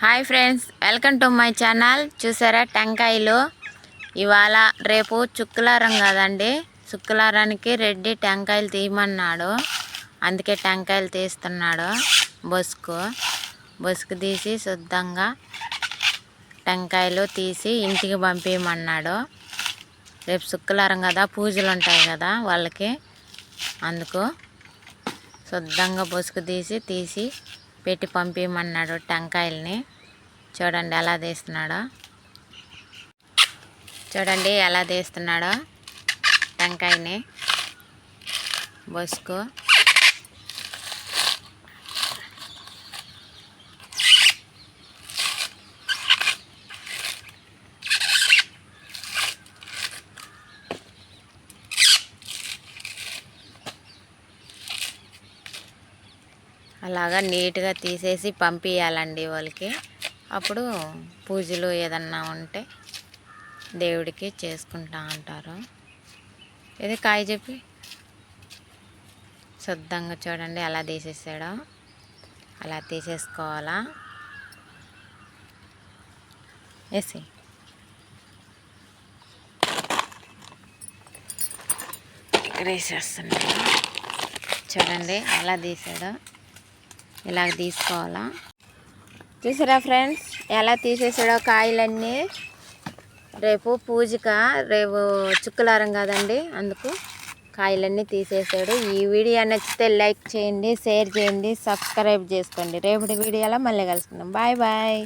Hi friends welcome to my channel. చూసారా టెంకాయలు? ఇవాళ రేపు చుక్కులారం కదండి. చుక్కులారానికి రెడ్డి టెంకాయలు తీయమన్నాడు. అందుకే టెంకాయలు తీస్తున్నాడు బొసుకు. బొసుకు తీసి శుద్ధంగా టెంకాయలు తీసి ఇంటికి పంపించమన్నాడు రేపు శుక్రవారం కదా పూజలు ఉంటాయి కదా వాళ్ళకి. అందుకు శుద్ధంగా బొసుకు తీసి తీసి పెట్టి పంపించమన్నాడు టెంకాయల్ని. చూడండి ఎలా తీస్తున్నాడో. చూడండి ఎలా తీస్తున్నాడో టెంకాయని. బొసుకు. అలాగా నీట్గా తీసేసి పంపించాలండి వాళ్ళకి. అప్పుడు పూజలు ఏదన్నా ఉంటే దేవుడికి చేసుకుంటా ఉంటారు ఇది కాయ చెప్పి. శుద్ధంగా చూడండి అలా తీసేసాడు. అలా తీసేసుకోవాలా? వేసి వేసేస్తున్నాడు. చూడండి అలా తీసాడు. ఇలాగ తీసుకోవాలా? చూసారా ఫ్రెండ్స్? ఎలా తీసేసాడో కాయలన్నీ? రేపు పూజక రేపు చుక్కలారం కాదండి అందుకు కాయలన్నీ తీసేసాడు. ఈ వీడియో నచ్చితే లైక్ చేయండి షేర్ చేయండి సబ్స్క్రైబ్ చేసుకోండి. రేపటి వీడియోలో మళ్ళీ కలుసుకుందాం. Bye bye.